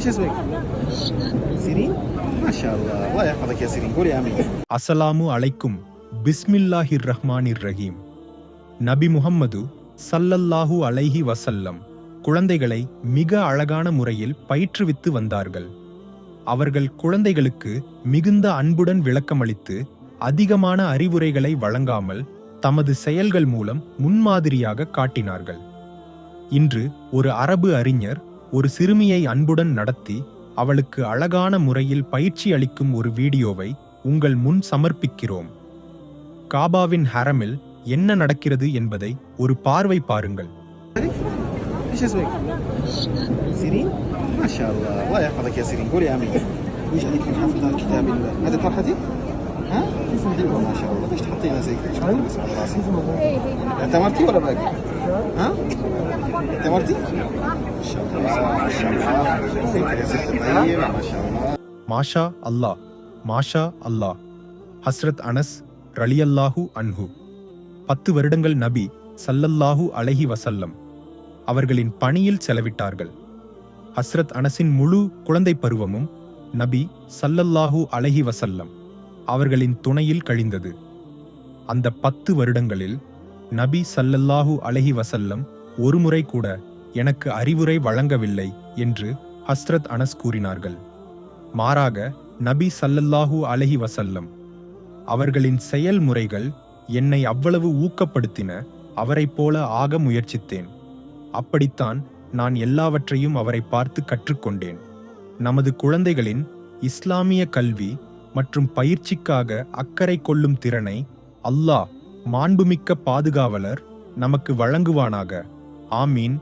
ايش اسمك؟ سيرين؟ ما شاء الله الله يحفظك يا سيرين قولي امين அஸ்ஸலாமு அலைக்கும் பிஸ்மில்லாஹிர் ரஹ்மானிர் ரஹீம் நபி முஹம்மது சல்லல்லாஹு அலைஹி வசல்லம் குழந்தைகளை மிக அழகான முறையில் பயிற்றுவித்து வந்தார்கள் அவர்கள் குழந்தைகளுக்கு மிகுந்த அன்புடன் விளக்கமளித்து அதிகமான அறிவுரைகளை வழங்காமல் தமது செயல்கள் மூலம் முன்மாதிரியாக காட்டினார்கள் இன்று ஒரு அரபு அறிஞர் ஒரு சிறுமியை அன்புடன் நடத்தி அவளுக்கு அழகான முறையில் பயிற்சி அளிக்கும் ஒரு வீடியோவை உங்கள் முன் சமர்ப்பிக்கிறோம் காபாவின் ஹரமில் என்ன நடக்கிறது என்பதை ஒரு பார்வை பாருங்கள் ايش اسمك؟ سيرين؟ ما شاء الله الله يحفظك يا سيرين قولي امين ويجعلك من حفظ كتاب الله هذه طرحتي؟ ها؟ حلوه ما شاء الله ليش تحطينها زي كذا؟ ليش تحطين اسم على راسي؟ اعتمرتي ولا باقي؟ ها؟ اعتمرتي؟ மாஷா அல்லாஹ் மாஷா அல்லாஹ். ஹஸ்ரத் அனஸ் ரலியல்லாஹு அன்ஹு. பத்து வருடங்கள் நபி சல்லல்லாஹு அலஹி வசல்லம் அவர்களின் பணியில் செலவிட்டார்கள். ஹஸ்ரத் அனஸின் முழு குழந்தை பருவமும் நபி சல்லல்லாஹு அலஹி வசல்லம் அவர்களின் துணையில் கழிந்தது. அந்த பத்து வருடங்களில் நபி சல்லல்லாஹு அலஹி வசல்லம் ஒருமுறை கூட எனக்கு அறிவுரை வழங்கவில்லை என்று ஹஸ்ரத் அனஸ் கூறினார்கள். மாறாக நபி சல்லல்லாஹு அலஹி வசல்லம் அவர்களின் செயல்முறைகள் என்னை அவ்வளவு ஊக்கப்படுத்தின அவரைப் போல ஆக முயற்சித்தேன். அப்படித்தான் நான் எல்லாவற்றையும் அவரை பார்த்து கற்றுக்கொண்டேன். நமது குழந்தைகளின் இஸ்லாமிய கல்வி மற்றும் பயிற்சிக்காக அக்கறை கொள்ளும் திறனை அல்லாஹ் மாண்புமிக்க பாதுகாவலர் நமக்கு வழங்குவானாக. ஆமீன்.